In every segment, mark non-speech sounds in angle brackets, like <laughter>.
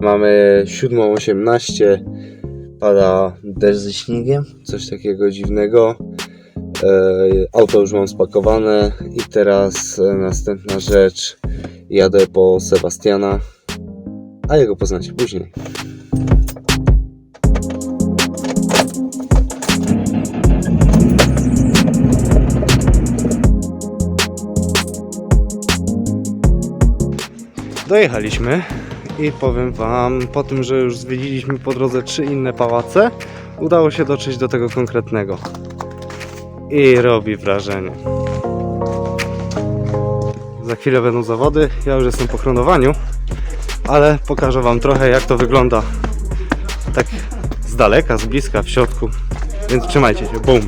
Mamy 7.18, pada deszcz ze śniegiem, coś takiego dziwnego. E, Auto już mam spakowane i teraz e, następna rzecz. Jadę po Sebastiana, a jego poznacie później. Dojechaliśmy i powiem Wam, po tym, że już zwiedziliśmy po drodze trzy inne pałace, udało się dotrzeć do tego konkretnego. I robi wrażenie. Za chwilę będą zawody, ja już jestem po chronowaniu, ale pokażę Wam trochę jak to wygląda tak z daleka, z bliska, w środku. Więc trzymajcie się, bum!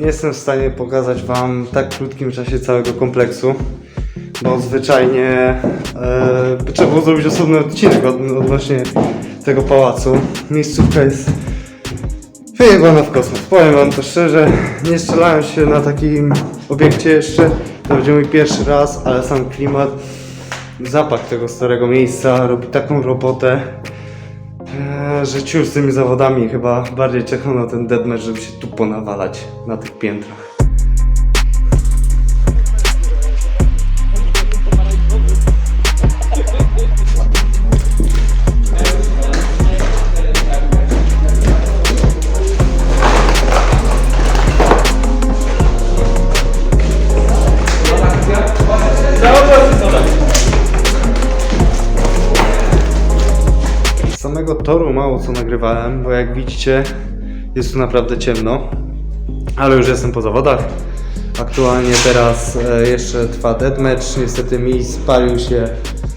Nie jestem w stanie pokazać Wam w tak krótkim czasie całego kompleksu, bo zwyczajnie e, trzeba było zrobić osobny odcinek od, odnośnie tego pałacu. Miejscówka jest wyjebana w kosmos. Powiem Wam to szczerze, nie strzelałem się na takim obiekcie jeszcze. To będzie mój pierwszy raz, ale sam klimat, zapach tego starego miejsca robi taką robotę. Eee, że z tymi zawodami chyba bardziej czekał na ten deadmatch, żeby się tu ponawalać na tych piętrach. Mało co nagrywałem, bo jak widzicie jest tu naprawdę ciemno, ale już jestem po zawodach. Aktualnie teraz e, jeszcze trwa deathmatch, niestety mi spalił się,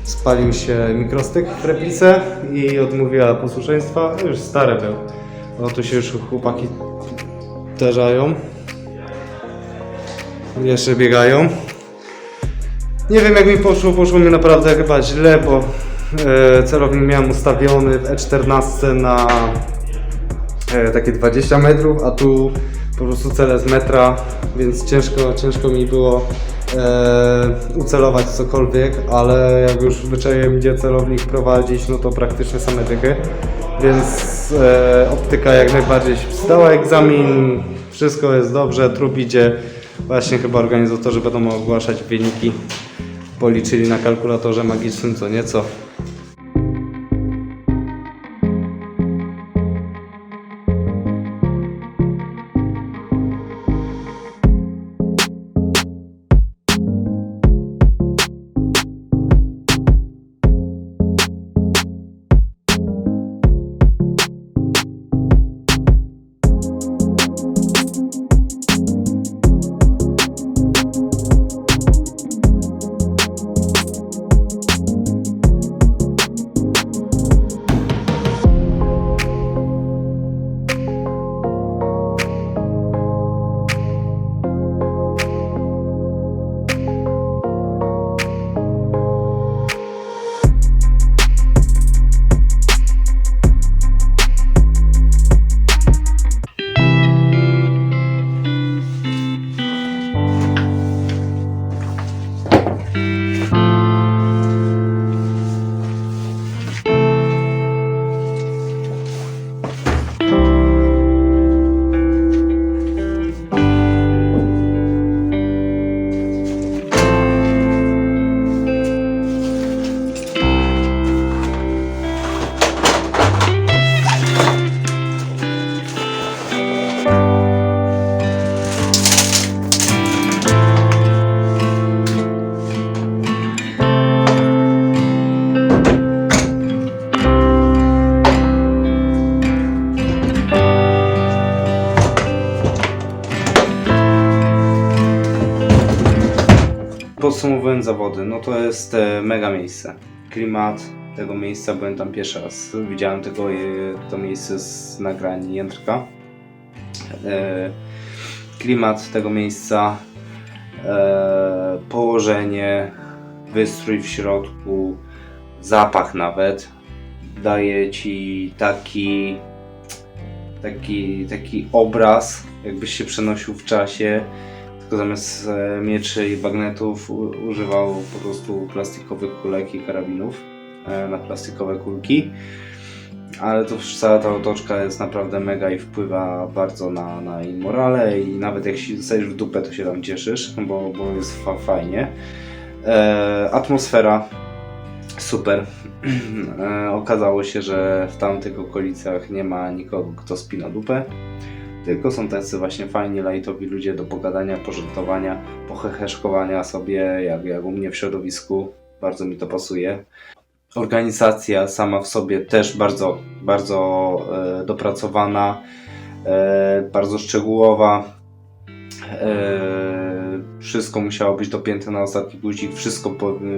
spalił się mikrostyk w replice i odmówiła posłuszeństwa, już stary był. O tu się już chłopaki uderzają. Jeszcze biegają. Nie wiem jak mi poszło, poszło mi naprawdę chyba źle, bo celownik miałem ustawiony w E14 na e, takie 20 metrów, a tu po prostu cele z metra, więc ciężko, ciężko mi było e, ucelować cokolwiek, ale jak już wyczaiłem gdzie celownik prowadzić, no to praktycznie same dychy, więc e, optyka jak najbardziej się egzamin, wszystko jest dobrze, trup idzie, właśnie chyba organizatorzy będą ogłaszać wyniki, policzyli na kalkulatorze magicznym co nieco. Podsumowując zawody, no to jest e, mega miejsce. Klimat tego miejsca, byłem tam pierwszy raz. Widziałem tego, e, to miejsce z nagrań Jędrka. E, klimat tego miejsca, położenie, wystrój w środku, zapach nawet daje ci taki taki, taki obraz, jakbyś się przenosił w czasie, tylko zamiast e, mieczy i bagnetów używał po prostu plastikowych kulek i karabinów e, na plastikowe kulki. Ale to cała ta otoczka jest naprawdę mega i wpływa bardzo na, na jej morale i nawet jak się w dupę, to się tam cieszysz, bo, bo jest fa fajnie. E, atmosfera super. <clears throat> E, okazało się, że w tamtych okolicach nie ma nikogo, kto spina dupę. Tylko są tacy właśnie fajni, lajtowi ludzie do pogadania, pożartowania, poheheszkowania sobie, jak, jak u mnie w środowisku. Bardzo mi to pasuje. Organizacja sama w sobie też bardzo, bardzo e, dopracowana, e, bardzo szczegółowa. E, wszystko musiało być dopięte na ostatni guzik, wszystko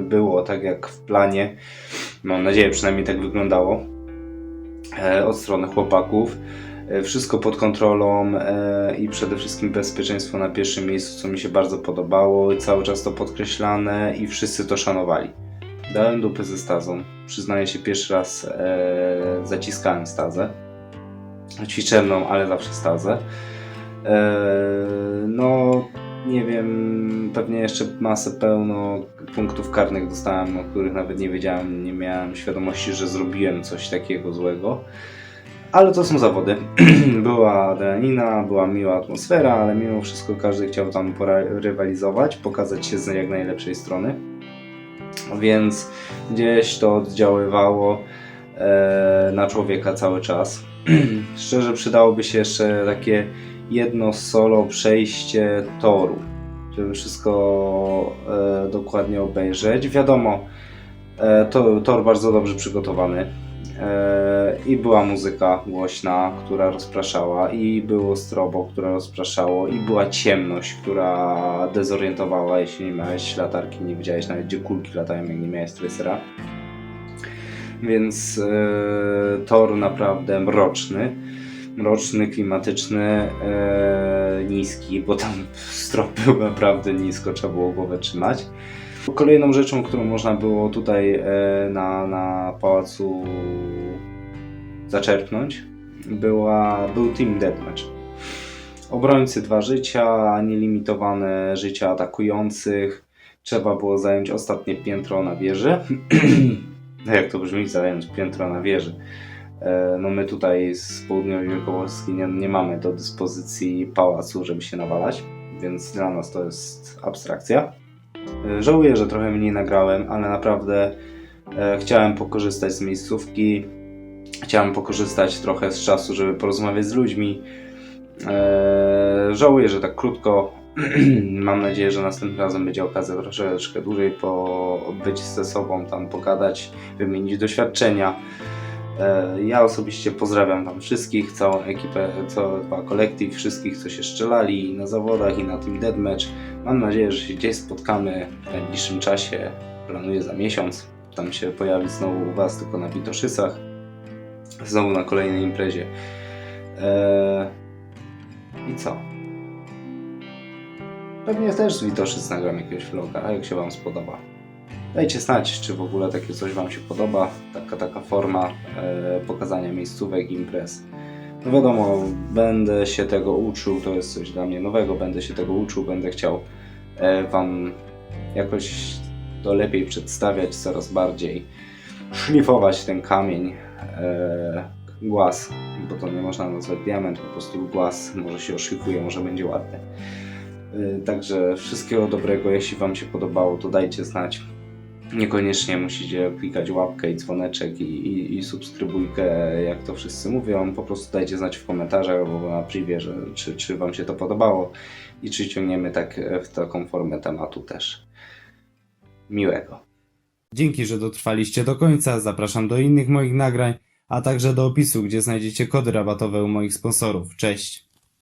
było tak jak w planie. Mam nadzieję, przynajmniej tak wyglądało e, od strony chłopaków. E, Wszystko pod kontrolą e, i przede wszystkim bezpieczeństwo na pierwszym miejscu, co mi się bardzo podobało. Cały czas to podkreślane i wszyscy to szanowali. Dałem dupy ze stazą. Przyznaję się, pierwszy raz e, zaciskałem stazę. Ćwiczebną, ale zawsze stazę. No, nie wiem, pewnie jeszcze masę pełno punktów karnych dostałem, o których nawet nie wiedziałem, nie miałem świadomości, że zrobiłem coś takiego złego. Ale to są zawody. <clears throat> była adrenalina, była miła atmosfera, ale mimo wszystko każdy chciał tam rywalizować, pokazać się z jak najlepszej strony. Więc gdzieś to oddziaływało e, na człowieka cały czas. <clears throat> Szczerze przydałoby się jeszcze takie jedno solo przejście toru, żeby wszystko e, dokładnie obejrzeć. Wiadomo, e, to, tor bardzo dobrze przygotowany. E, I była muzyka głośna, która rozpraszała, i było strobo, które rozpraszało, i była ciemność, która dezorientowała, jeśli nie miałeś latarki, nie wiedziałeś nawet gdzie kulki latają, jak nie miałeś tracera. Więc e, tor naprawdę mroczny mroczny, klimatyczny, e, niski, bo tam <laughs> strop był naprawdę nisko, trzeba było głowę trzymać. Kolejną rzeczą, którą można było tutaj e, na, na pałacu zaczerpnąć, była, był Team Deathmatch. Obrońcy dwa życia, nielimitowane życia atakujących. Trzeba było zająć ostatnie piętro na wieży. <clears throat> Jak to brzmi, zająć piętro na wieży. E, No my tutaj z południowej Wielkopolski nie, nie mamy do dyspozycji pałacu, żeby się nawalać, więc dla nas to jest abstrakcja. E, Żałuję, że trochę mniej nagrałem, ale naprawdę e, chciałem pokorzystać z miejscówki, chciałem pokorzystać trochę z czasu, żeby porozmawiać z ludźmi. E, Żałuję, że tak krótko. <clears throat> Mam nadzieję, że następnym razem będzie okazja troszeczkę dłużej po być ze sobą, tam pogadać, wymienić doświadczenia. E, Ja osobiście pozdrawiam tam wszystkich, całą ekipę, cały kolektyw, wszystkich, co się strzelali na zawodach i na tym deathmatch. Mam nadzieję, że się gdzieś spotkamy w najbliższym czasie. Planuję za miesiąc. Tam się pojawić znowu u Was, tylko na Witoszysach. Znowu na kolejnej imprezie. Eee... I co? Pewnie też z Witoszyc nagram jakiegoś vloga, jak się Wam spodoba. Dajcie znać, czy w ogóle takie coś Wam się podoba, taka, taka forma e, pokazania miejscówek, imprez. No wiadomo, będę się tego uczył, to jest coś dla mnie nowego, będę się tego uczył, będę chciał e, Wam jakoś to lepiej przedstawiać, coraz bardziej szlifować ten kamień, e, głaz, bo to nie można nazwać diament, po prostu głaz, może się oszlifuje, może będzie ładny. E, Także wszystkiego dobrego, jeśli Wam się podobało, to dajcie znać. Niekoniecznie musicie klikać łapkę i dzwoneczek i, i, i subskrybujkę, jak to wszyscy mówią. Po prostu dajcie znać w komentarzach albo na privie, że, czy, czy Wam się to podobało i czy ciągniemy tak w taką formę tematu też. Miłego. Dzięki, że dotrwaliście do końca. Zapraszam do innych moich nagrań, a także do opisu, gdzie znajdziecie kody rabatowe u moich sponsorów. Cześć!